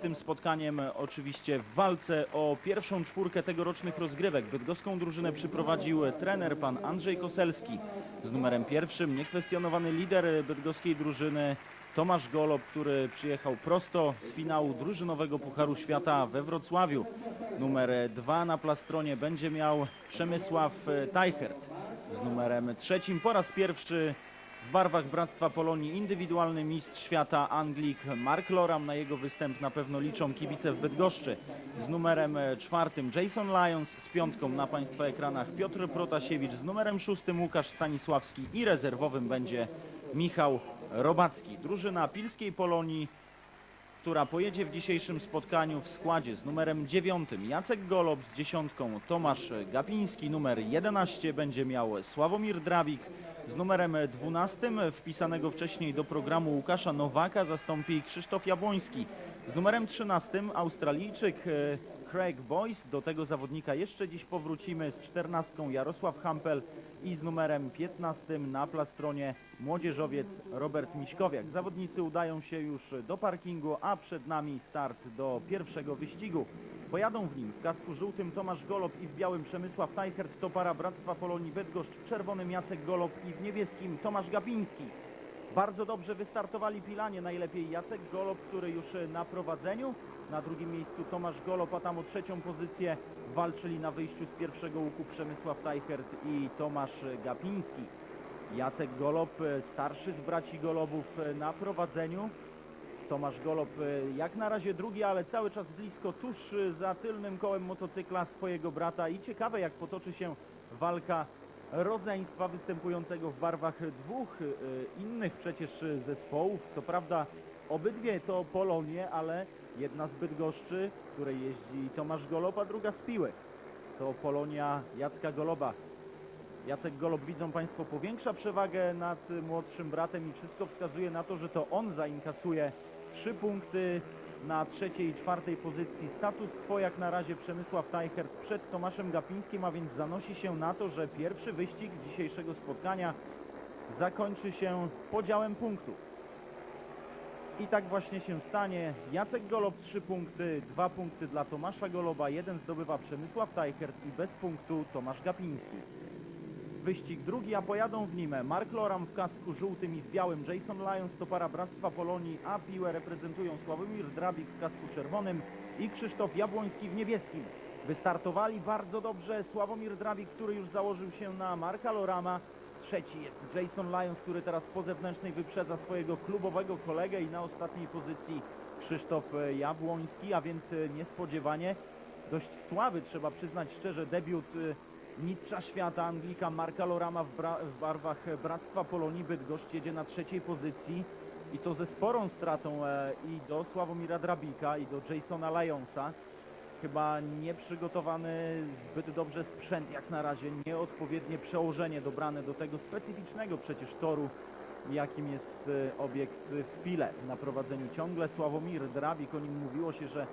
tym spotkaniem oczywiście w walce o pierwszą czwórkę tegorocznych rozgrywek bydgoską drużynę przyprowadził trener pan Andrzej Koselski. Z numerem pierwszym niekwestionowany lider bydgoskiej drużyny Tomasz Golob, który przyjechał prosto z finału drużynowego Pucharu Świata we Wrocławiu. Numer dwa na plastronie będzie miał Przemysław Tajchert. Z numerem trzecim po raz pierwszy w barwach Bractwa Polonii indywidualny mistrz świata Anglik Mark Loram. Na jego występ na pewno liczą kibice w Bydgoszczy. Z numerem czwartym Jason Lyons, z piątką na Państwa ekranach Piotr Protasiewicz, z numerem szóstym Łukasz Stanisławski i rezerwowym będzie Michał Robacki. Drużyna Pilskiej Polonii która pojedzie w dzisiejszym spotkaniu w składzie z numerem 9 Jacek Golob, z dziesiątką Tomasz Gapiński, numer 11 będzie miał Sławomir Drawik, z numerem 12 wpisanego wcześniej do programu Łukasza Nowaka zastąpi Krzysztof Jabłoński, z numerem 13 Australijczyk e, Craig Boyce, do tego zawodnika jeszcze dziś powrócimy, z 14 Jarosław Hampel i z numerem 15 na plastronie młodzieżowiec Robert Miśkowiak. Zawodnicy udają się już do parkingu, a przed nami start do pierwszego wyścigu. Pojadą w nim w kasku żółtym Tomasz Golob i w białym Przemysław Tajchert, to para Bractwa Polonii Bydgoszcz, w czerwonym Jacek Golob i w niebieskim Tomasz Gapiński. Bardzo dobrze wystartowali Pilanie, najlepiej Jacek Golob, który już na prowadzeniu. Na drugim miejscu Tomasz Golob, a tam o trzecią pozycję walczyli na wyjściu z pierwszego łuku Przemysław Tajchert i Tomasz Gapiński. Jacek Golob, e, starszy z braci Golobów e, na prowadzeniu. Tomasz Golob e, jak na razie drugi, ale cały czas blisko, tuż za tylnym kołem motocykla swojego brata i ciekawe jak potoczy się walka rodzeństwa występującego w barwach dwóch innych przecież zespołów. Co prawda obydwie to Polonie, ale jedna z Bydgoszczy, której jeździ Tomasz Golob, a druga z Piłek. To Polonia Jacka Goloba. Jacek Golob, widzą Państwo, powiększa przewagę nad młodszym bratem i wszystko wskazuje na to, że to on zainkasuje trzy punkty na trzeciej i czwartej pozycji. Status quo jak na razie Przemysław Tajchert przed Tomaszem Gapińskim, a więc zanosi się na to, że pierwszy wyścig dzisiejszego spotkania zakończy się podziałem punktów. I tak właśnie się stanie. Jacek Golob 3 punkty, 2 punkty dla Tomasza Goloba, jeden zdobywa Przemysław Tajchert i bez punktu Tomasz Gapiński. Wyścig drugi, a pojadą w nim Mark Loram w kasku żółtym i w białym, Jason Lyons to para Bractwa Polonii, a piłę reprezentują Sławomir Drabik w kasku czerwonym i Krzysztof Jabłoński w niebieskim. Wystartowali bardzo dobrze Sławomir Drabik, który już założył się na Marka Lorama. Trzeci jest Jason Lyons, który teraz po zewnętrznej wyprzedza swojego klubowego kolegę i na ostatniej pozycji Krzysztof e, Jabłoński, a więc e, niespodziewanie dość słaby, trzeba przyznać szczerze, debiut e, mistrza świata Anglika Marka Lorama w, w barwach Bractwa Polonii Bydgoszcz jedzie na trzeciej pozycji i to ze sporą stratą e, i do Sławomira Drabika i do Jasona Lyonsa. Chyba nieprzygotowany zbyt dobrze sprzęt jak na razie, nieodpowiednie przełożenie dobrane do tego specyficznego przecież toru, jakim jest e, obiekt w Pile. Na prowadzeniu ciągle Sławomir Drabik, o nim mówiło się, że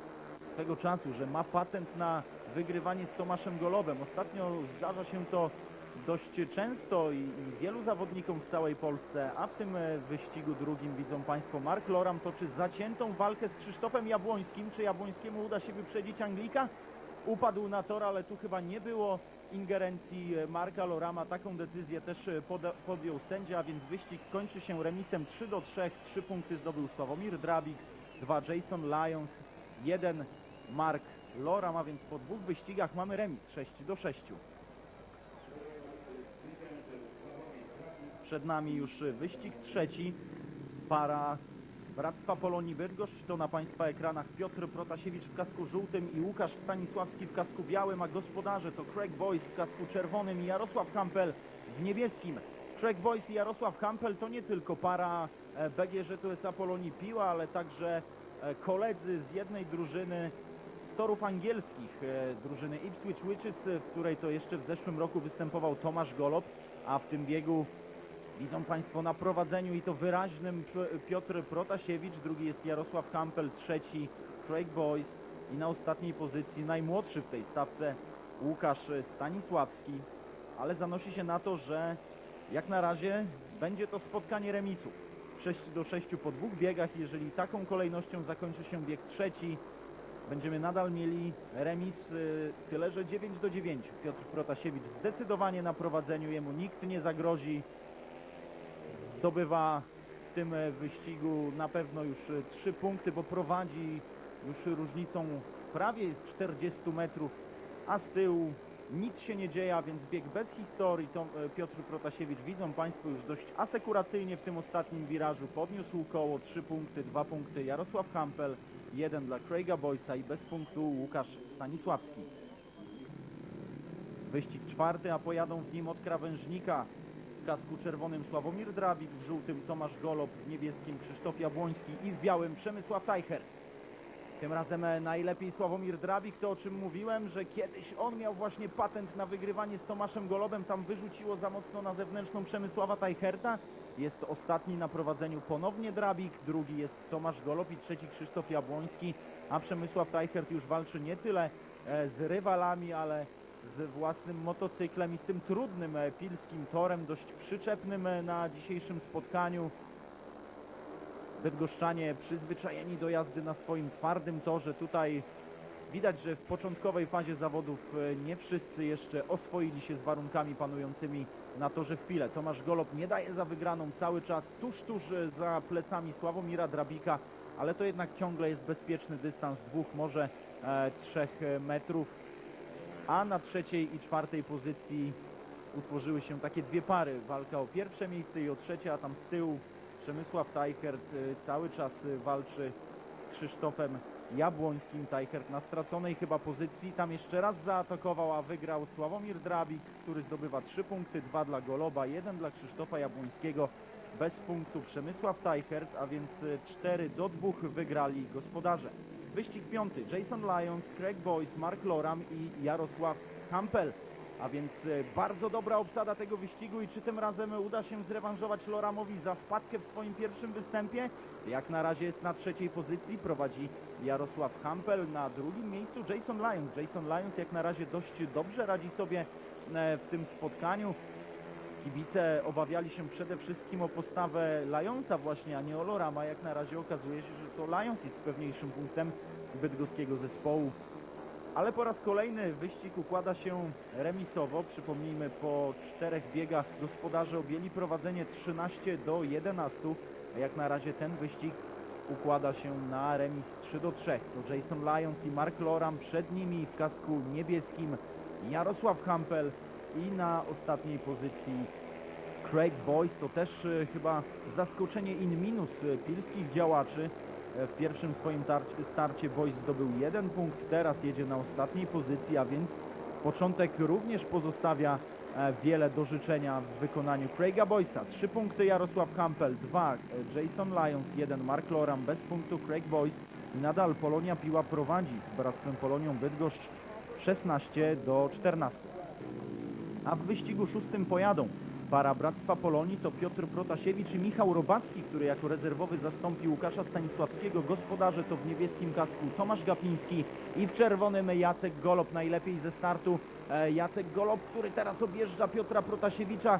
swego czasu, że ma patent na wygrywanie z Tomaszem Golowem. Ostatnio zdarza się to dość często i, wielu zawodnikom w całej Polsce, a w tym e, wyścigu drugim widzą Państwo Mark Loram toczy zaciętą walkę z Krzysztofem Jabłońskim. Czy Jabłońskiemu uda się wyprzedzić Anglika? Upadł na tor, ale tu chyba nie było ingerencji e, Marka Lorama. Taką decyzję też e, podjął sędzia, więc wyścig kończy się remisem 3 do 3. Trzy punkty zdobył Sławomir Drabik, dwa Jason Lyons, jeden Mark Loram, a więc po dwóch wyścigach mamy remis 6 do 6. Przed nami już wyścig trzeci. Para Bractwa Polonii Bydgoszcz to na Państwa ekranach Piotr Protasiewicz w kasku żółtym i Łukasz Stanisławski w kasku białym, a gospodarze to Craig Boyce w kasku czerwonym i Jarosław Hampel w niebieskim. Craig Boyce i Jarosław Hampel to nie tylko para e, BGŻ USA Polonii Piła, ale także e, koledzy z jednej drużyny z torów angielskich, e, drużyny Ipswich Witches, w której to jeszcze w zeszłym roku występował Tomasz Golob, a w tym biegu Widzą Państwo na prowadzeniu i to wyraźnym Piotr Protasiewicz, drugi jest Jarosław Hampel, trzeci Craig Boyce i na ostatniej pozycji najmłodszy w tej stawce Łukasz Stanisławski, ale zanosi się na to, że jak na razie będzie to spotkanie remisu. 6 do 6 po dwóch biegach. Jeżeli taką kolejnością zakończy się bieg trzeci, będziemy nadal mieli remis, y, tyle że 9 do 9. Piotr Protasiewicz zdecydowanie na prowadzeniu, jemu nikt nie zagrozi. Zdobywa w tym e, wyścigu na pewno już 3 punkty, bo prowadzi już różnicą prawie 40 metrów, a z tyłu nic się nie dzieje, a więc bieg bez historii. To e, Piotr Protasiewicz, widzą Państwo już dość asekuracyjnie w tym ostatnim wirażu. Podniósł koło 3 punkty, 2 punkty Jarosław Hampel, jeden dla Craiga Boysa i bez punktu Łukasz Stanisławski. Wyścig czwarty, a pojadą w nim od krawężnika. W kasku czerwonym Sławomir Drabik, w żółtym Tomasz Golob, w niebieskim Krzysztof Jabłoński i w białym Przemysław Tajcher. Tym razem e, najlepiej Sławomir Drabik, to o czym mówiłem, że kiedyś on miał właśnie patent na wygrywanie z Tomaszem Golobem, tam wyrzuciło za mocno na zewnętrzną Przemysława Tajcherta. Jest ostatni na prowadzeniu ponownie Drabik, drugi jest Tomasz Golob i trzeci Krzysztof Jabłoński, a Przemysław Tajchert już walczy nie tyle e, z rywalami, ale z własnym motocyklem i z tym trudnym e, pilskim torem, dość przyczepnym na dzisiejszym spotkaniu. Bydgoszczanie przyzwyczajeni do jazdy na swoim twardym torze. Tutaj widać, że w początkowej fazie zawodów e, nie wszyscy jeszcze oswoili się z warunkami panującymi na torze w Pile. Tomasz Golob nie daje za wygraną cały czas, tuż, tuż e, za plecami Sławomira Drabika, ale to jednak ciągle jest bezpieczny dystans dwóch, może e, trzech e, metrów. A na trzeciej i czwartej pozycji utworzyły się takie dwie pary. Walka o pierwsze miejsce i o trzecie, a tam z tyłu Przemysław Tajkert y, cały czas y, walczy z Krzysztofem Jabłońskim. Tajkert na straconej chyba pozycji. Tam jeszcze raz zaatakował, a wygrał Sławomir Drabik, który zdobywa trzy punkty, dwa dla Goloba, jeden dla Krzysztofa Jabłońskiego. Bez punktu Przemysław Tajkert, a więc 4 do 2 wygrali gospodarze. Wyścig piąty. Jason Lyons, Craig Boyce, Mark Loram i Jarosław Hampel. A więc e, bardzo dobra obsada tego wyścigu i czy tym razem uda się zrewanżować Loramowi za wpadkę w swoim pierwszym występie? Jak na razie jest na trzeciej pozycji, prowadzi Jarosław Hampel, na drugim miejscu Jason Lyons. Jason Lyons jak na razie dość dobrze radzi sobie e, w tym spotkaniu. Kibice obawiali się przede wszystkim o postawę Lionsa właśnie, a nie o Lorama. Jak na razie okazuje się, że to Lions jest pewniejszym punktem bydgoskiego zespołu. Ale po raz kolejny wyścig układa się remisowo. Przypomnijmy, po czterech biegach gospodarze objęli prowadzenie 13 do 11. A jak na razie ten wyścig układa się na remis 3 do 3. To Jason Lyons i Mark Loram przed nimi w kasku niebieskim Jarosław Hampel i na ostatniej pozycji Craig Boyce. To też e, chyba zaskoczenie in minus e, pilskich działaczy. E, W pierwszym swoim tarcie, starcie Boyce zdobył jeden punkt, teraz jedzie na ostatniej pozycji, a więc początek również pozostawia e, wiele do życzenia w wykonaniu Craiga Boyce'a. Trzy punkty Jarosław Hampel, dwa e, Jason Lyons, jeden Mark Loram, bez punktu Craig Boyce i nadal Polonia Piła prowadzi z Bractwem Polonią Bydgoszcz 16 do 14. A w wyścigu szóstym pojadą para Bractwa Polonii to Piotr Protasiewicz i Michał Robacki, który jako rezerwowy zastąpi Łukasza Stanisławskiego. Gospodarze to w niebieskim kasku Tomasz Gapiński i w czerwonym Jacek Golob. Najlepiej ze startu e, Jacek Golob, który teraz objeżdża Piotra Protasiewicza.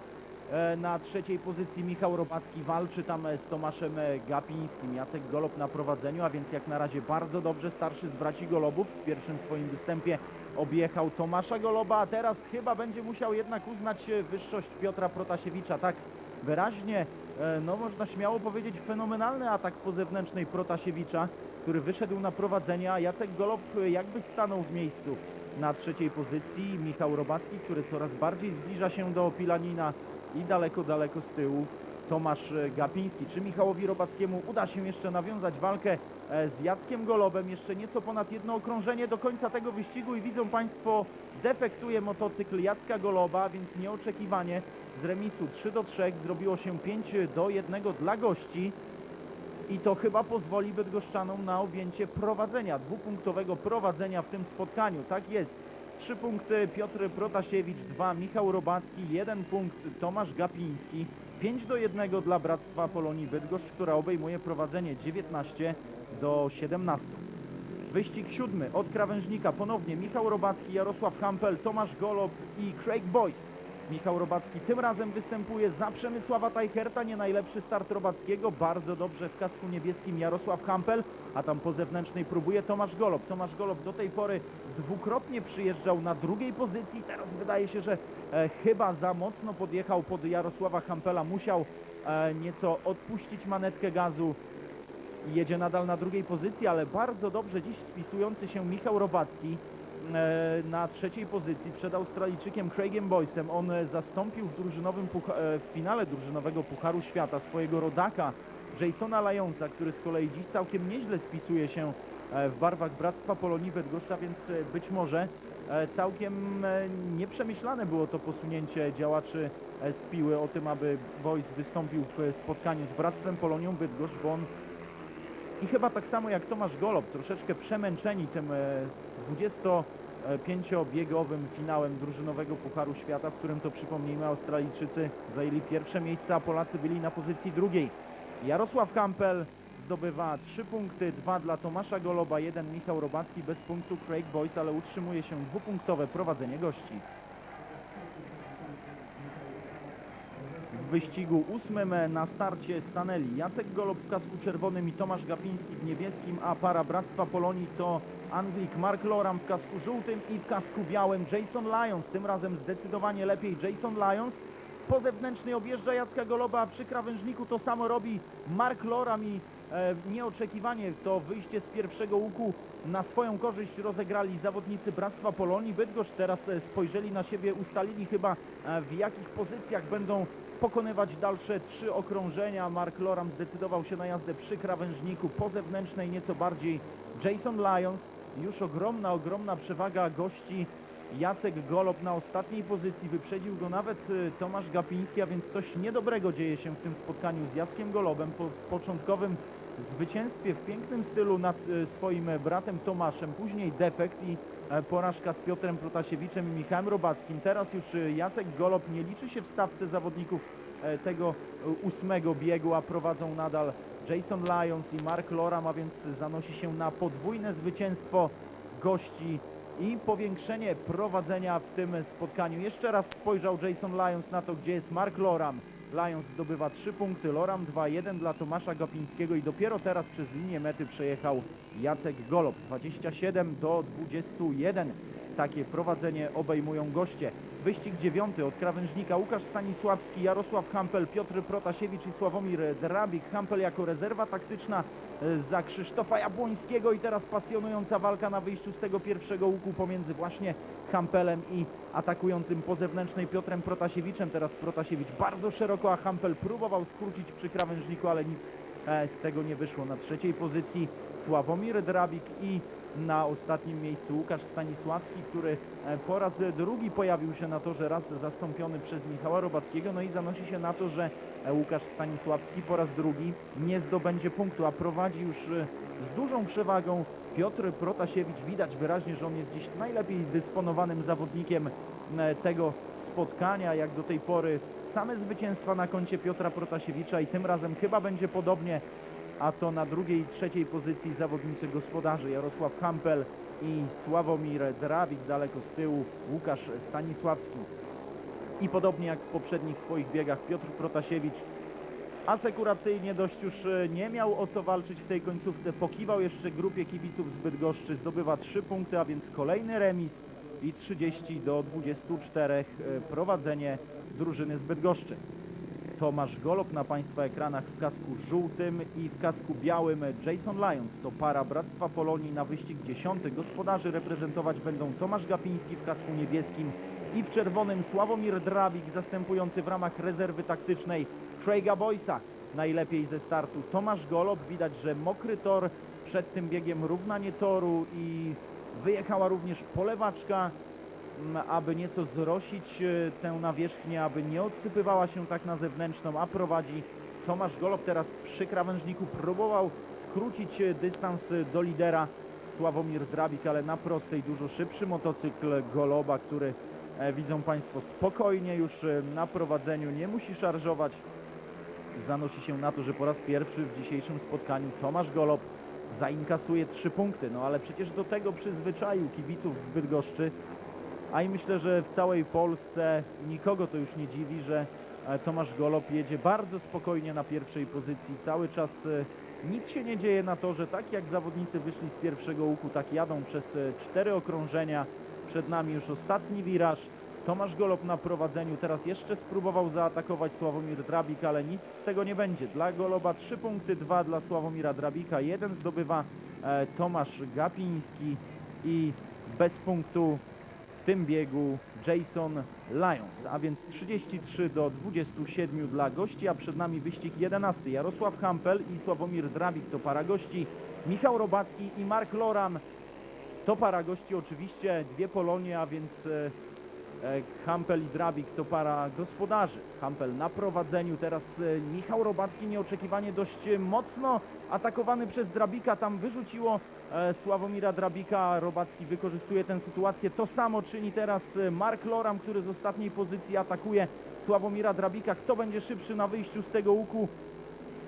E, Na trzeciej pozycji Michał Robacki walczy tam e, z Tomaszem e, Gapińskim. Jacek Golob na prowadzeniu, a więc jak na razie bardzo dobrze starszy z braci Golobów w pierwszym swoim występie objechał Tomasza Goloba, a teraz chyba będzie musiał jednak uznać wyższość Piotra Protasiewicza. Tak wyraźnie, no można śmiało powiedzieć, fenomenalny atak po zewnętrznej Protasiewicza, który wyszedł na prowadzenie, a Jacek Golob jakby stanął w miejscu na trzeciej pozycji. Michał Robacki, który coraz bardziej zbliża się do Pilanina i daleko, daleko z tyłu Tomasz e, Gapiński. Czy Michałowi Robackiemu uda się jeszcze nawiązać walkę e, z Jackiem Golobem? Jeszcze nieco ponad jedno okrążenie do końca tego wyścigu i widzą Państwo, defektuje motocykl Jacka Goloba, więc nieoczekiwanie z remisu 3 do 3 zrobiło się 5 do 1 dla gości. I to chyba pozwoli Bydgoszczanom na objęcie prowadzenia, dwupunktowego prowadzenia w tym spotkaniu. Tak jest. Trzy punkty Piotr Protasiewicz, dwa Michał Robacki, jeden punkt Tomasz Gapiński. 5 do 1 dla Bractwa Polonii Bydgoszcz, która obejmuje prowadzenie 19 do 17. Wyścig siódmy od krawężnika ponownie Michał Robacki, Jarosław Hampel, Tomasz Golob i Craig Boyce. Michał Robacki tym razem występuje za Przemysława Tajcherta, nie najlepszy start Robackiego, bardzo dobrze w kasku niebieskim Jarosław Hampel, a tam po zewnętrznej próbuje Tomasz Golob. Tomasz Golob do tej pory dwukrotnie przyjeżdżał na drugiej pozycji, teraz wydaje się, że e, chyba za mocno podjechał pod Jarosława Hampela, musiał e, nieco odpuścić manetkę gazu. Jedzie nadal na drugiej pozycji, ale bardzo dobrze dziś spisujący się Michał Robacki E, na trzeciej pozycji przed Australijczykiem Craigiem Boysem. On zastąpił w, drużynowym e, w finale drużynowego Pucharu Świata swojego rodaka Jasona Lyonsa, który z kolei dziś całkiem nieźle spisuje się e, w barwach Bractwa Polonii Bydgoszcza, więc być może całkiem nieprzemyślane było to posunięcie działaczy z Piły o tym, aby Boys wystąpił w spotkaniu z Bractwem Polonią Bydgoszcz, bo on i chyba tak samo jak Tomasz Golob, troszeczkę przemęczeni tym 20 E, pięciobiegowym finałem drużynowego Pucharu Świata, w którym to przypomnijmy Australijczycy zajęli pierwsze miejsce, a Polacy byli na pozycji drugiej. Jarosław Kampel zdobywa 3 punkty, 2 dla Tomasza Goloba, 1 Michał Robacki bez punktu Craig Boyce, ale utrzymuje się dwupunktowe prowadzenie gości. W wyścigu ósmym na starcie stanęli Jacek Golob w kasku czerwonym i Tomasz Gapiński w niebieskim, a para Bractwa Polonii to Anglik Mark Loram w kasku żółtym i w kasku białym Jason Lyons. Tym razem zdecydowanie lepiej Jason Lyons. Po zewnętrznej objeżdża Jacka Goloba, przy krawężniku to samo robi Mark Loram i e, nieoczekiwanie to wyjście z pierwszego łuku na swoją korzyść rozegrali zawodnicy Bractwa Polonii. Bydgoszcz teraz e, spojrzeli na siebie, ustalili chyba e, w jakich pozycjach będą pokonywać dalsze trzy okrążenia. Mark Loram zdecydował się na jazdę przy krawężniku, po zewnętrznej nieco bardziej Jason Lyons. Już ogromna, ogromna przewaga gości. Jacek Golob na ostatniej pozycji, wyprzedził go nawet y, Tomasz Gapiński, a więc coś niedobrego dzieje się w tym spotkaniu z Jackiem Golobem. Po początkowym zwycięstwie w pięknym stylu nad y, swoim bratem Tomaszem, później defekt i e, porażka z Piotrem Protasiewiczem i Michałem Robackim. Teraz już Jacek Golob nie liczy się w stawce zawodników e, tego ósmego biegu, a prowadzą nadal Jason Lyons i Mark Loram, a więc zanosi się na podwójne zwycięstwo gości i powiększenie prowadzenia w tym spotkaniu. Jeszcze raz spojrzał Jason Lyons na to, gdzie jest Mark Loram. Lyons zdobywa 3 punkty, Loram 2-1 dla Tomasza Gapińskiego i dopiero teraz przez linię mety przejechał Jacek Golob. 27 do 21. Takie prowadzenie obejmują goście. Wyścig dziewiąty od krawężnika Łukasz Stanisławski, Jarosław Hampel, Piotr Protasiewicz i Sławomir Drabik. Hampel jako rezerwa taktyczna e, za Krzysztofa Jabłońskiego i teraz pasjonująca walka na wyjściu z tego pierwszego łuku pomiędzy właśnie Hampelem i atakującym po zewnętrznej Piotrem Protasiewiczem. Teraz Protasiewicz bardzo szeroko, a Hampel próbował skrócić przy krawężniku, ale nic e, z tego nie wyszło. Na trzeciej pozycji Sławomir Drabik i na ostatnim miejscu Łukasz Stanisławski, który e, po raz drugi pojawił się na torze, raz zastąpiony przez Michała Robackiego, no i zanosi się na to, że e, Łukasz Stanisławski po raz drugi nie zdobędzie punktu, a prowadzi już e, z dużą przewagą Piotr Protasiewicz. Widać wyraźnie, że on jest dziś najlepiej dysponowanym zawodnikiem tego spotkania, jak do tej pory same zwycięstwa na koncie Piotra Protasiewicza i tym razem chyba będzie podobnie a to na drugiej i trzeciej pozycji zawodnicy gospodarzy Jarosław Hampel i Sławomir Drawik, daleko z tyłu Łukasz Stanisławski. I podobnie jak w poprzednich swoich biegach Piotr Protasiewicz asekuracyjnie dość już e, nie miał o co walczyć w tej końcówce. Pokiwał jeszcze grupie kibiców z Bydgoszczy, zdobywa 3 punkty, a więc kolejny remis i 30 do 24 e, prowadzenie drużyny z Bydgoszczy. Tomasz Golob na Państwa ekranach w kasku żółtym i w kasku białym Jason Lyons. To para Bractwa Polonii na wyścig dziesiąty. Gospodarzy reprezentować będą Tomasz Gapiński w kasku niebieskim i w czerwonym Sławomir Drabik zastępujący w ramach rezerwy taktycznej Craiga Boysa. Najlepiej ze startu Tomasz Golob. Widać, że mokry tor przed tym biegiem równanie toru i wyjechała również polewaczka aby nieco zrosić e, tę nawierzchnię, aby nie odsypywała się tak na zewnętrzną, a prowadzi Tomasz Golob. Teraz przy krawężniku próbował skrócić e, dystans e, do lidera Sławomir Drabik, ale na prostej dużo szybszy motocykl Goloba, który widzą Państwo spokojnie już na prowadzeniu, nie musi szarżować. Zanosi się na to, że po raz pierwszy w dzisiejszym spotkaniu Tomasz Golob zainkasuje trzy punkty, no ale przecież do tego przyzwyczaił kibiców w Bydgoszczy a i myślę, że w całej Polsce nikogo to już nie dziwi, że e, Tomasz Golob jedzie bardzo spokojnie na pierwszej pozycji. Cały czas e, nic się nie dzieje na torze, tak jak zawodnicy wyszli z pierwszego łuku, tak jadą przez e, cztery okrążenia. Przed nami już ostatni wiraż. Tomasz Golob na prowadzeniu, teraz jeszcze spróbował zaatakować Sławomir Drabik, ale nic z tego nie będzie. Dla Goloba 3 punkty, 2 dla Sławomira Drabika, jeden zdobywa Tomasz Gapiński i bez punktu tym biegu Jason Lyons, a więc 33 do 27 dla gości, a przed nami wyścig 11. Jarosław Hampel i Sławomir Drabik to para gości, Michał Robacki i Mark Loran to para gości oczywiście, dwie Polonie, a więc e, Hampel i Drabik to para gospodarzy. Hampel na prowadzeniu, teraz e, Michał Robacki nieoczekiwanie dość e, mocno atakowany przez Drabika, tam wyrzuciło e, Sławomira Drabika, Robacki wykorzystuje tę sytuację, to samo czyni teraz e, Mark Loram, który z ostatniej pozycji atakuje Sławomira Drabika. Kto będzie szybszy na wyjściu z tego łuku?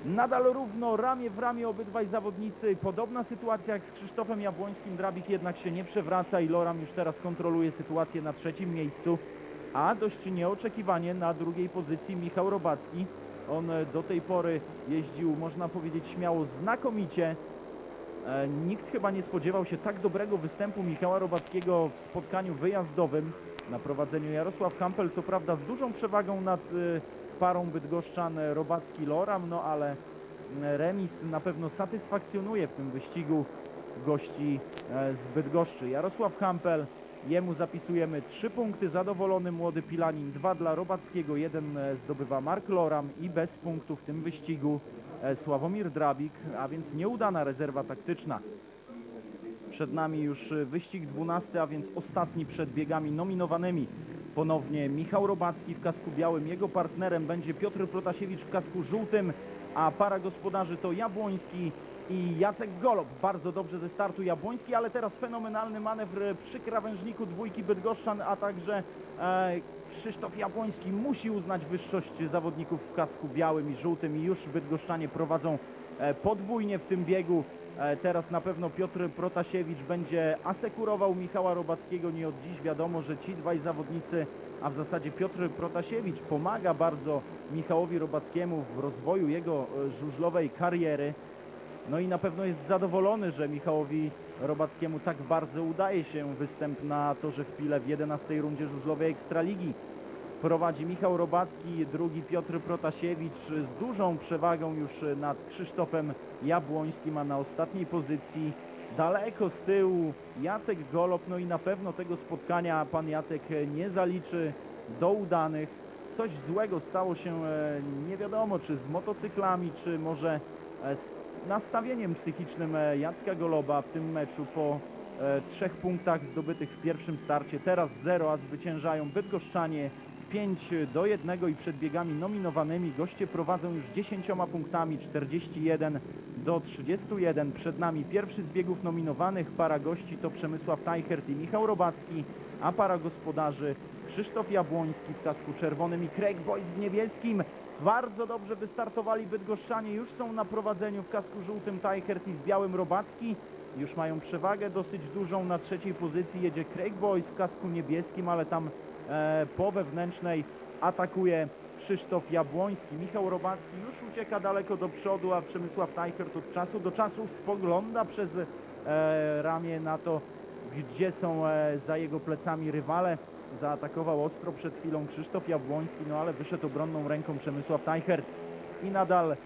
Nadal równo, ramię w ramię obydwaj zawodnicy. Podobna sytuacja jak z Krzysztofem Jabłońskim. Drabik jednak się nie przewraca i Loram już teraz kontroluje sytuację na trzecim miejscu. A dość nieoczekiwanie na drugiej pozycji Michał Robacki. On e, do tej pory jeździł, można powiedzieć śmiało, znakomicie. E, Nikt chyba nie spodziewał się tak dobrego występu Michała Robackiego w spotkaniu wyjazdowym. Na prowadzeniu Jarosław Kampel, co prawda z dużą przewagą nad e, parą Bydgoszczan e, Robacki-Loram, no ale e, remis na pewno satysfakcjonuje w tym wyścigu gości e, z Bydgoszczy. Jarosław Kampel, jemu zapisujemy 3 punkty, zadowolony młody Pilanin, 2 dla Robackiego, jeden e, zdobywa Mark Loram i bez punktu w tym wyścigu e, Sławomir Drabik, a więc nieudana rezerwa taktyczna. Przed nami już e, wyścig 12, a więc ostatni przed biegami nominowanymi. Ponownie Michał Robacki w kasku białym, jego partnerem będzie Piotr Protasiewicz w kasku żółtym, a para gospodarzy to Jabłoński i Jacek Golob. Bardzo dobrze ze startu Jabłoński, ale teraz fenomenalny manewr przy krawężniku dwójki Bydgoszczan, a także e, Krzysztof Jabłoński musi uznać wyższość zawodników w kasku białym i żółtym i już Bydgoszczanie prowadzą e, podwójnie w tym biegu. E, Teraz na pewno Piotr Protasiewicz będzie asekurował Michała Robackiego. Nie od dziś wiadomo, że ci dwaj zawodnicy, a w zasadzie Piotr Protasiewicz pomaga bardzo Michałowi Robackiemu w rozwoju jego e, żużlowej kariery. No i na pewno jest zadowolony, że Michałowi Robackiemu tak bardzo udaje się występ na torze w Pile w 11 rundzie żużlowej Ekstraligi. Prowadzi Michał Robacki, drugi Piotr Protasiewicz z dużą przewagą już nad Krzysztofem Jabłońskim, a na ostatniej pozycji daleko z tyłu Jacek Golob. No i na pewno tego spotkania pan Jacek nie zaliczy do udanych. Coś złego stało się e, nie wiadomo czy z motocyklami, czy może e, z nastawieniem psychicznym e, Jacka Goloba w tym meczu po trzech punktach zdobytych w pierwszym starcie. Teraz zero, a zwyciężają Bydgoszczanie 5 do 1 i przed biegami nominowanymi goście prowadzą już 10 punktami 41 do 31. Przed nami pierwszy z biegów nominowanych. Para gości to Przemysław Tajchert i Michał Robacki, a para gospodarzy Krzysztof Jabłoński w kasku czerwonym i Craig Boyce w niebieskim. Bardzo dobrze wystartowali Bydgoszczanie, już są na prowadzeniu w kasku żółtym Tajchert i w białym Robacki. Już mają przewagę dosyć dużą na trzeciej pozycji. Jedzie Craig Boyce w kasku niebieskim, ale tam po wewnętrznej atakuje Krzysztof Jabłoński. Michał Robacki już ucieka daleko do przodu, a Przemysław Tajchert od czasu do czasu spogląda przez e, ramię na to, gdzie są e, za jego plecami rywale. Zaatakował ostro przed chwilą Krzysztof Jabłoński, no ale wyszedł obronną ręką Przemysław Tajchert i nadal e,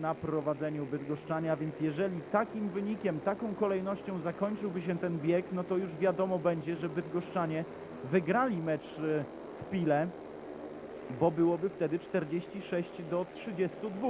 na prowadzeniu Bydgoszczania, więc jeżeli takim wynikiem, taką kolejnością zakończyłby się ten bieg, no to już wiadomo będzie, że Bydgoszczanie wygrali mecz e, w Pile, bo byłoby wtedy 46 do 32.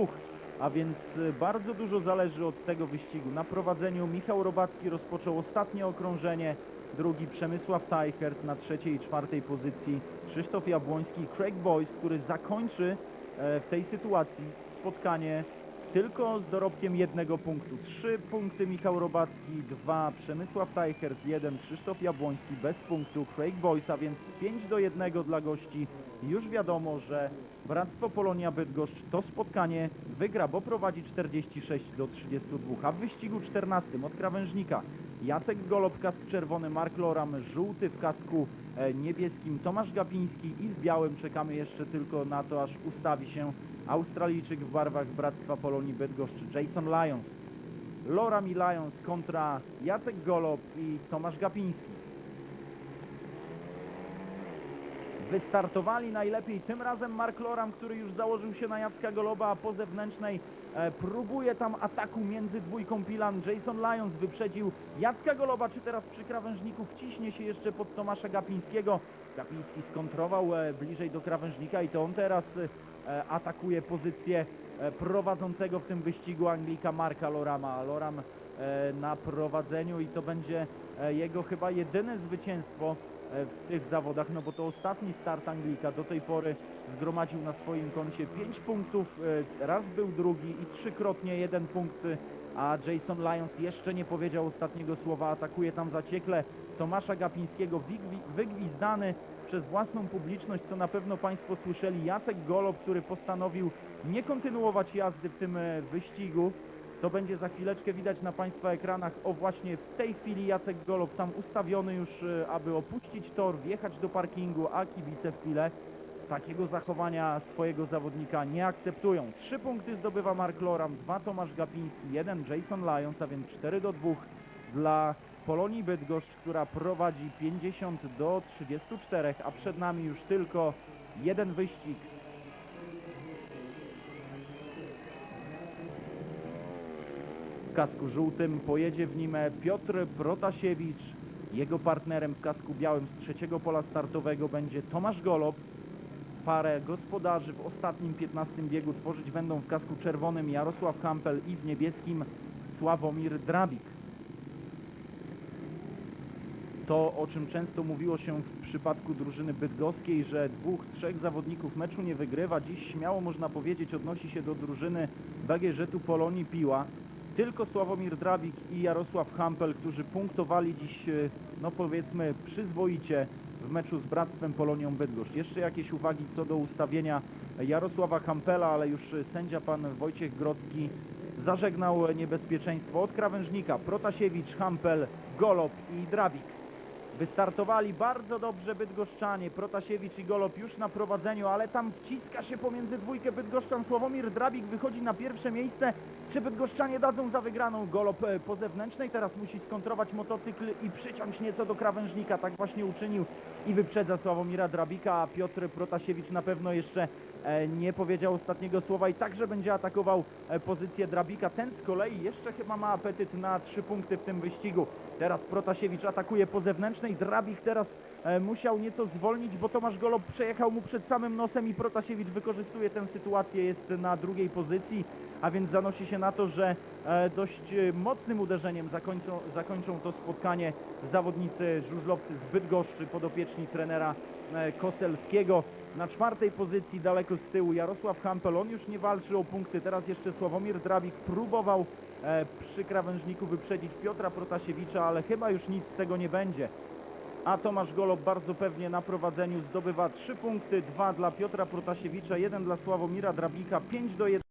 A więc e, bardzo dużo zależy od tego wyścigu. Na prowadzeniu Michał Robacki rozpoczął ostatnie okrążenie, drugi Przemysław Tajchert na trzeciej i czwartej pozycji Krzysztof Jabłoński Craig Boyce, który zakończy e, w tej sytuacji spotkanie tylko z dorobkiem jednego punktu. Trzy punkty Michał Robacki, dwa Przemysław Tajchert, jeden Krzysztof Jabłoński bez punktu Craig Boyce, a więc 5 do 1 dla gości. Już wiadomo, że Bractwo Polonia Bydgoszcz to spotkanie wygra, bo prowadzi 46 do 32, a w wyścigu 14 od krawężnika Jacek Golob, kask czerwony, Mark Loram, żółty w kasku e, niebieskim, Tomasz Gapiński i w białym czekamy jeszcze tylko na to, aż ustawi się Australijczyk w barwach Bractwa Polonii Bydgoszcz, Jason Lyons. Loram i Lyons kontra Jacek Golob i Tomasz Gapiński. Wystartowali najlepiej tym razem Mark Loram, który już założył się na Jacka Goloba, a po zewnętrznej e, próbuje tam ataku między dwójką Pilan. Jason Lyons wyprzedził Jacka Goloba, czy teraz przy krawężniku wciśnie się jeszcze pod Tomasza Gapińskiego. Gapiński skontrował e, bliżej do krawężnika i to on teraz e, atakuje pozycję e, prowadzącego w tym wyścigu Anglika Marka Lorama. Loram e, na prowadzeniu i to będzie e, jego chyba jedyne zwycięstwo e, w tych zawodach, no bo to ostatni start Anglika do tej pory zgromadził na swoim koncie 5 punktów, e, raz był drugi i trzykrotnie jeden punkt, e, a Jason Lyons jeszcze nie powiedział ostatniego słowa, atakuje tam zaciekle Tomasza Gapińskiego, wygwi- wygwizdany przez własną publiczność, co na pewno Państwo słyszeli, Jacek Golob, który postanowił nie kontynuować jazdy w tym e, wyścigu. To będzie za chwileczkę widać na Państwa ekranach. O właśnie w tej chwili Jacek Golob tam ustawiony już, e, aby opuścić tor, wjechać do parkingu, a kibice w chwilę takiego zachowania swojego zawodnika nie akceptują. Trzy punkty zdobywa Mark Loram, dwa Tomasz Gapiński, jeden Jason Lyons, a więc 4 do 2 dla Polonii Bydgoszcz, która prowadzi 50 do 34, a przed nami już tylko jeden wyścig. W kasku żółtym pojedzie w nim Piotr Protasiewicz. Jego partnerem w kasku białym z trzeciego pola startowego będzie Tomasz Golob. Parę gospodarzy w ostatnim 15 biegu tworzyć będą w kasku czerwonym Jarosław Kampel i w niebieskim Sławomir Drabik. To, o czym często mówiło się w przypadku drużyny bydgoskiej, że dwóch, trzech zawodników meczu nie wygrywa, dziś śmiało można powiedzieć odnosi się do drużyny BGŻ-u Polonii Piła. Tylko Sławomir Drabik i Jarosław Hampel, którzy punktowali dziś, e, no powiedzmy, przyzwoicie w meczu z Bractwem Polonią Bydgoszcz. Jeszcze jakieś uwagi co do ustawienia Jarosława Hampela, ale już e, sędzia pan Wojciech Grodzki zażegnał niebezpieczeństwo od krawężnika. Protasiewicz, Hampel, Golob i Drabik. Wystartowali bardzo dobrze Bydgoszczanie, Protasiewicz i Golob już na prowadzeniu, ale tam wciska się pomiędzy dwójkę Bydgoszczan. Sławomir Drabik wychodzi na pierwsze miejsce. Czy Bydgoszczanie dadzą za wygraną? Golob e, po zewnętrznej teraz musi skontrować motocykl i przyciąć nieco do krawężnika. Tak właśnie uczynił i wyprzedza Sławomira Drabika, a Piotr Protasiewicz na pewno jeszcze nie powiedział ostatniego słowa i także będzie atakował e, pozycję Drabika. Ten z kolei jeszcze chyba ma apetyt na trzy punkty w tym wyścigu. Teraz Protasiewicz atakuje po zewnętrznej. Drabik teraz e, musiał nieco zwolnić, bo Tomasz Golob przejechał mu przed samym nosem i Protasiewicz wykorzystuje tę sytuację, jest na drugiej pozycji, a więc zanosi się na to, że e, dość e, mocnym uderzeniem zakończą, zakończą to spotkanie zawodnicy żużlowcy z Bydgoszczy, podopieczni trenera e, Koselskiego. Na czwartej pozycji daleko z tyłu Jarosław Hampel, on już nie walczy o punkty, teraz jeszcze Sławomir Drabik próbował e, przy krawężniku wyprzedzić Piotra Protasiewicza, ale chyba już nic z tego nie będzie. A Tomasz Golob bardzo pewnie na prowadzeniu zdobywa trzy punkty, dwa dla Piotra Protasiewicza, jeden dla Sławomira Drabika, 5 do 1.